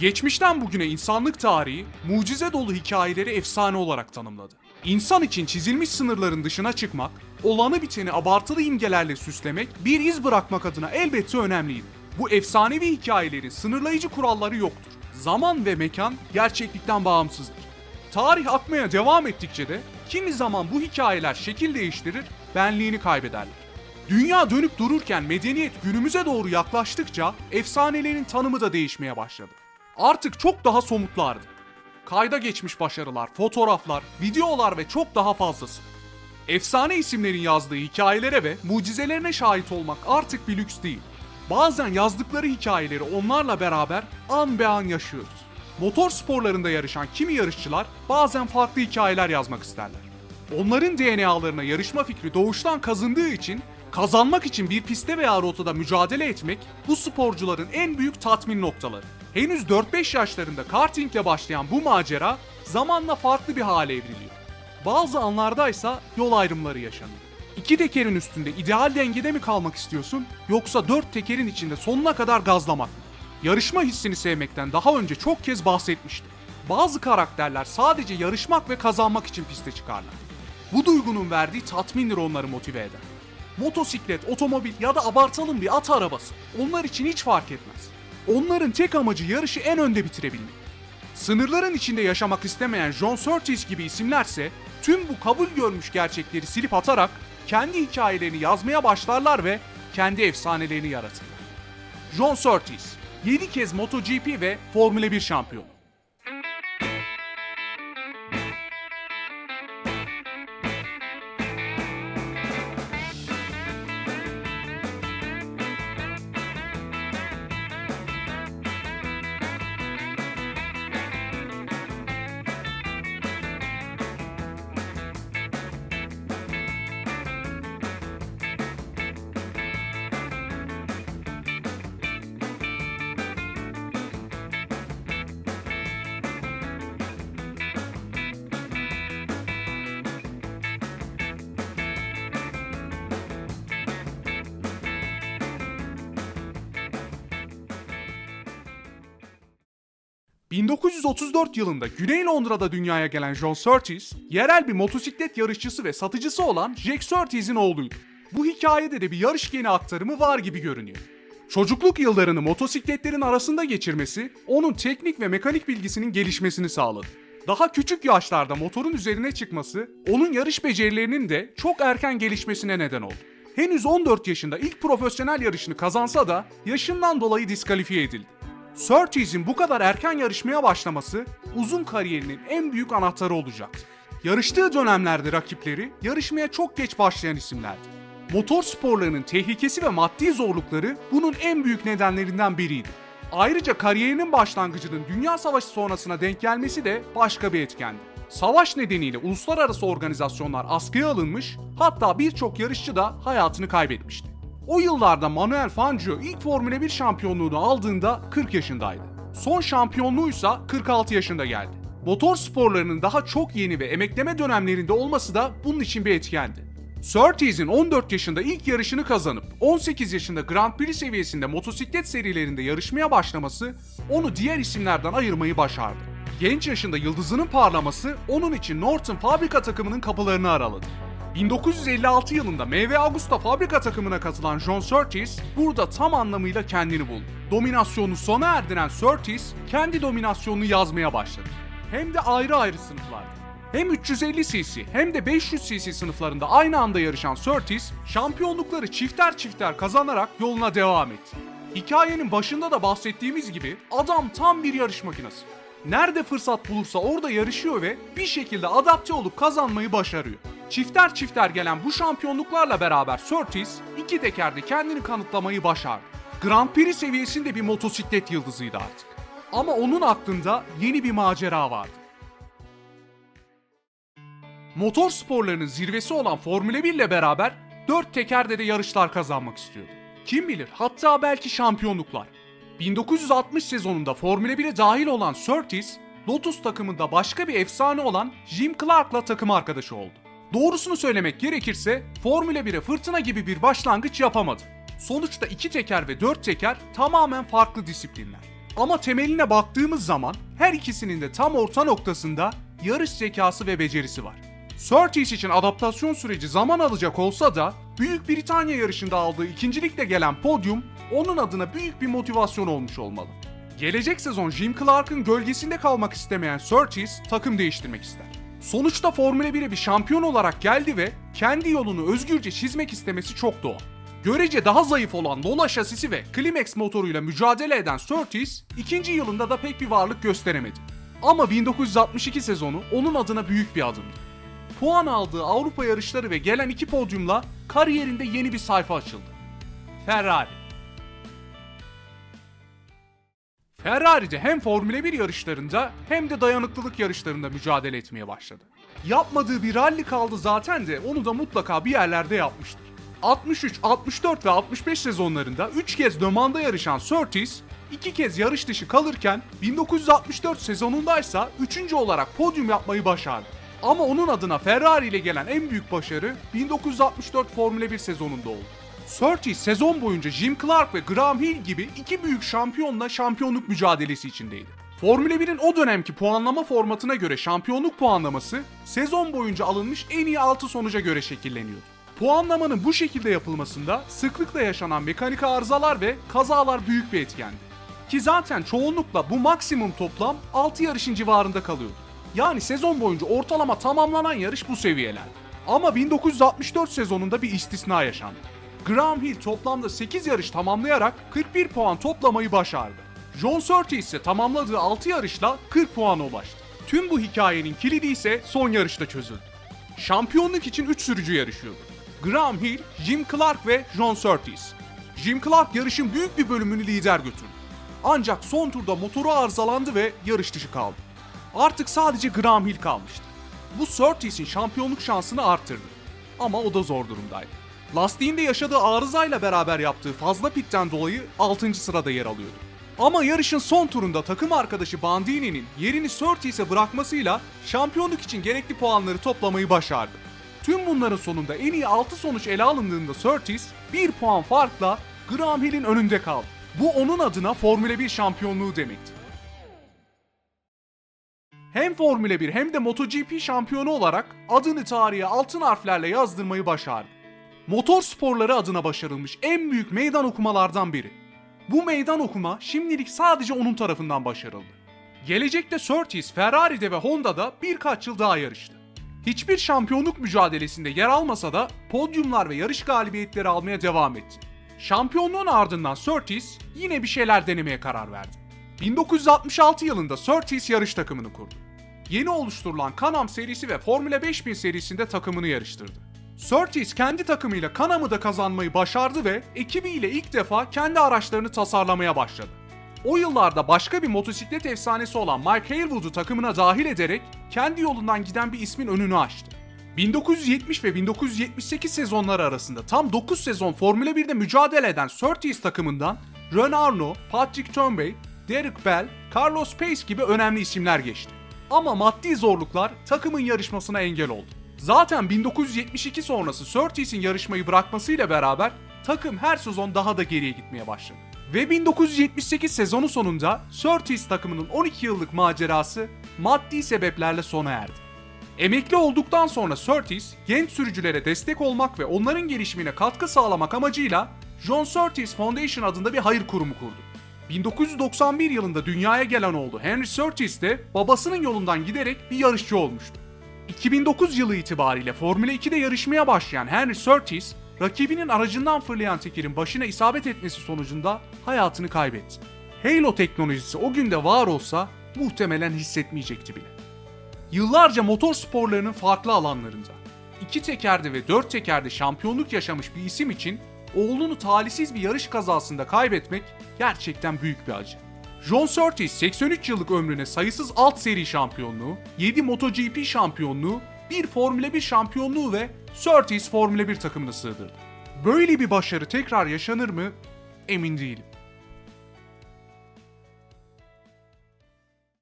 Geçmişten bugüne insanlık tarihi mucize dolu hikayeleri efsane olarak tanımladı. İnsan için çizilmiş sınırların dışına çıkmak, olanı biteni abartılı imgelerle süslemek, bir iz bırakmak adına elbette önemliydi. Bu efsanevi hikayelerin sınırlayıcı kuralları yoktur. Zaman ve mekan gerçeklikten bağımsızdır. Tarih akmaya devam ettikçe de kimi zaman bu hikayeler şekil değiştirir, benliğini kaybederler. Dünya dönüp dururken medeniyet günümüze doğru yaklaştıkça efsanelerin tanımı da değişmeye başladı. Artık çok daha somutlardı. Kayda geçmiş başarılar, fotoğraflar, videolar ve çok daha fazlası. Efsane isimlerin yazdığı hikayelere ve mucizelerine şahit olmak artık bir lüks değil. Bazen yazdıkları hikayeleri onlarla beraber an be an yaşıyoruz. Motor sporlarında yarışan kimi yarışçılar bazen farklı hikayeler yazmak isterler. Onların DNA'larına yarışma fikri doğuştan kazındığı için kazanmak için bir pistte veya rotada mücadele etmek bu sporcuların en büyük tatmin noktaları. Henüz 4-5 yaşlarında kartingle başlayan bu macera zamanla farklı bir hale evriliyor. Bazı anlardaysa yol ayrımları yaşanıyor. İki tekerin üstünde ideal dengede mi kalmak istiyorsun yoksa dört tekerin içinde sonuna kadar gazlamak mı? Yarışma hissini sevmekten daha önce çok kez bahsetmiştim. Bazı karakterler sadece yarışmak ve kazanmak için piste çıkarlar. Bu duygunun verdiği tatmindir onları motive eder. Motosiklet, otomobil ya da abartalım bir at arabası onlar için hiç fark etmez. Onların tek amacı yarışı en önde bitirebilmek. Sınırların içinde yaşamak istemeyen John Surtees gibi isimlerse tüm bu kabul görmüş gerçekleri silip atarak kendi hikayelerini yazmaya başlarlar ve kendi efsanelerini yaratırlar. John Surtees 7 kez MotoGP ve Formula 1 şampiyonu. ...1934 yılında Güney Londra'da dünyaya gelen John Surtees... ...yerel bir motosiklet yarışçısı ve satıcısı olan Jack Surtees'in oğluydu. Bu hikayede de bir yarış geni aktarımı var gibi görünüyor. Çocukluk yıllarını motosikletlerin arasında geçirmesi... ...onun teknik ve mekanik bilgisinin gelişmesini sağladı. Daha küçük yaşlarda motorun üzerine çıkması... ...onun yarış becerilerinin de çok erken gelişmesine neden oldu. Henüz 14 yaşında ilk profesyonel yarışını kazansa da yaşından dolayı diskalifiye edildi. Surtees'in bu kadar erken yarışmaya başlaması uzun kariyerinin en büyük anahtarı olacaktı. Yarıştığı dönemlerde rakipleri yarışmaya çok geç başlayan isimlerdi. Motor sporlarının tehlikesi ve maddi zorlukları bunun en büyük nedenlerinden biriydi. Ayrıca kariyerinin başlangıcının Dünya Savaşı sonrasına denk gelmesi de başka bir etkendi. Savaş nedeniyle uluslararası organizasyonlar askıya alınmış, hatta birçok yarışçı da hayatını kaybetmişti. O yıllarda Manuel Fangio ilk Formula 1 şampiyonluğunu aldığında 40 yaşındaydı. Son şampiyonluğuysa 46 yaşında geldi. Motor sporlarının daha çok yeni ve emekleme dönemlerinde olması da bunun için bir etkendi. Surtees'in 14 yaşında ilk yarışını kazanıp 18 yaşında Grand Prix seviyesinde motosiklet serilerinde yarışmaya başlaması onu diğer isimlerden ayırmayı başardı. Genç yaşında yıldızının parlaması onun için Norton fabrika takımının kapılarını araladı. 1956 yılında MV Agusta fabrika takımına katılan John Surtees burada tam anlamıyla kendini buldu. Dominasyonu sona erdiren Surtees kendi dominasyonunu yazmaya başladı. Hem de ayrı ayrı sınıflarda. Hem 350 cc hem de 500 cc sınıflarında aynı anda yarışan Surtees şampiyonlukları çifter çifter kazanarak yoluna devam etti. Hikayenin başında da bahsettiğimiz gibi adam tam bir yarış makinesi. Nerede fırsat bulursa orada yarışıyor ve bir şekilde adapte olup kazanmayı başarıyor. Çifter çifter gelen bu şampiyonluklarla beraber Surtees iki tekerde kendini kanıtlamayı başardı. Grand Prix seviyesinde bir motosiklet yıldızıydı artık. Ama onun aklında yeni bir macera vardı. Motor sporlarının zirvesi olan Formula 1 ile beraber 4 tekerde de yarışlar kazanmak istiyordu. Kim bilir hatta belki şampiyonluklar. 1960 sezonunda Formula 1'e dahil olan Surtees, Lotus takımında başka bir efsane olan Jim Clark'la takım arkadaşı oldu. Doğrusunu söylemek gerekirse Formula 1'e fırtına gibi bir başlangıç yapamadı. Sonuçta iki teker ve dört teker tamamen farklı disiplinler. Ama temeline baktığımız zaman her ikisinin de tam orta noktasında yarış zekası ve becerisi var. Surtees için adaptasyon süreci zaman alacak olsa da Büyük Britanya yarışında aldığı ikincilikle gelen podyum onun adına büyük bir motivasyon olmuş olmalı. Gelecek sezon Jim Clark'ın gölgesinde kalmak istemeyen Surtees takım değiştirmek ister. Sonuçta Formula 1'e bir şampiyon olarak geldi ve kendi yolunu özgürce çizmek istemesi çok doğal. Görece daha zayıf olan Lola şasisi ve Climax motoruyla mücadele eden Surtees ikinci yılında da pek bir varlık gösteremedi. Ama 1962 sezonu onun adına büyük bir adımdı. Puan aldığı Avrupa yarışları ve gelen iki podyumla kariyerinde yeni bir sayfa açıldı. Ferrari Ferrari'de hem Formula 1 yarışlarında hem de dayanıklılık yarışlarında mücadele etmeye başladı. Yapmadığı bir rally kaldı zaten de onu da mutlaka bir yerlerde yapmıştır. 63, 64 ve 65 sezonlarında 3 kez Le Mans'da yarışan Surtees, 2 kez yarış dışı kalırken 1964 sezonundaysa 3. olarak podyum yapmayı başardı. Ama onun adına Ferrari ile gelen en büyük başarı 1964 Formula 1 sezonunda oldu. Surtees sezon boyunca Jim Clark ve Graham Hill gibi iki büyük şampiyonla şampiyonluk mücadelesi içindeydi. Formula 1'in o dönemki puanlama formatına göre şampiyonluk puanlaması sezon boyunca alınmış en iyi 6 sonuca göre şekilleniyordu. Puanlamanın bu şekilde yapılmasında sıklıkla yaşanan mekanik arızalar ve kazalar büyük bir etkendi. Ki zaten çoğunlukla bu maksimum toplam 6 yarışın civarında kalıyordu. Yani sezon boyunca ortalama tamamlanan yarış bu seviyeler. Ama 1964 sezonunda bir istisna yaşandı. Graham Hill toplamda 8 yarış tamamlayarak 41 puan toplamayı başardı. John Surtees ise tamamladığı 6 yarışla 40 puana ulaştı. Tüm bu hikayenin kilidi ise son yarışta çözüldü. Şampiyonluk için 3 sürücü yarışıyordu. Graham Hill, Jim Clark ve John Surtees. Jim Clark yarışın büyük bir bölümünü lider götürdü. Ancak son turda motoru arızalandı ve yarış dışı kaldı. Artık sadece Graham Hill kalmıştı. Bu Surtees'in şampiyonluk şansını arttırdı. Ama o da zor durumdaydı. Lastiğinde yaşadığı arızayla beraber yaptığı fazla pitten dolayı 6. sırada yer alıyordu. Ama yarışın son turunda takım arkadaşı Bandini'nin yerini Surtees'e bırakmasıyla şampiyonluk için gerekli puanları toplamayı başardı. Tüm bunların sonunda en iyi 6 sonuç ele alındığında Surtees 1 puan farkla Graham Hill'in önünde kaldı. Bu onun adına Formula 1 şampiyonluğu demekti. Hem Formula 1 hem de MotoGP şampiyonu olarak adını tarihe altın harflerle yazdırmayı başardı. Motor sporları adına başarılmış en büyük meydan okumalardan biri. Bu meydan okuma şimdilik sadece onun tarafından başarıldı. Gelecekte Surtees, Ferrari'de ve Honda'da birkaç yıl daha yarıştı. Hiçbir şampiyonluk mücadelesinde yer almasa da podyumlar ve yarış galibiyetleri almaya devam etti. Şampiyonluğun ardından Surtees yine bir şeyler denemeye karar verdi. 1966 yılında Surtees yarış takımını kurdu. Yeni oluşturulan Can-Am serisi ve Formula 5000 serisinde takımını yarıştırdı. Surtees kendi takımıyla Can-Am'ı da kazanmayı başardı ve ekibiyle ilk defa kendi araçlarını tasarlamaya başladı. O yıllarda başka bir motosiklet efsanesi olan Mike Hailwood'u takımına dahil ederek kendi yolundan giden bir ismin önünü açtı. 1970 ve 1978 sezonları arasında tam 9 sezon Formula 1'de mücadele eden Surtees takımından Ron Arno, Patrick Turnbull, Derek Bell, Carlos Pace gibi önemli isimler geçti. Ama maddi zorluklar takımın yarışmasına engel oldu. Zaten 1972 sonrası Surtees'in yarışmayı bırakmasıyla beraber takım her sezon daha da geriye gitmeye başladı. Ve 1978 sezonu sonunda Surtees takımının 12 yıllık macerası maddi sebeplerle sona erdi. Emekli olduktan sonra Surtees, genç sürücülere destek olmak ve onların gelişimine katkı sağlamak amacıyla John Surtees Foundation adında bir hayır kurumu kurdu. 1991 yılında dünyaya gelen oğlu Henry Surtees de babasının yolundan giderek bir yarışçı olmuştu. 2009 yılı itibariyle Formula 2'de yarışmaya başlayan Henry Surtees, rakibinin aracından fırlayan tekerin başına isabet etmesi sonucunda hayatını kaybetti. Halo teknolojisi o günde var olsa muhtemelen hissetmeyecekti bile. Yıllarca motor sporlarının farklı alanlarında, iki tekerde ve dört tekerde şampiyonluk yaşamış bir isim için oğlunu talihsiz bir yarış kazasında kaybetmek gerçekten büyük bir acı. John Surtees 83 yıllık ömrüne sayısız alt seri şampiyonluğu, 7 MotoGP şampiyonluğu, bir Formula 1 şampiyonluğu ve Surtees Formula 1 takımını sığdırdı. Böyle bir başarı tekrar yaşanır mı? Emin değilim.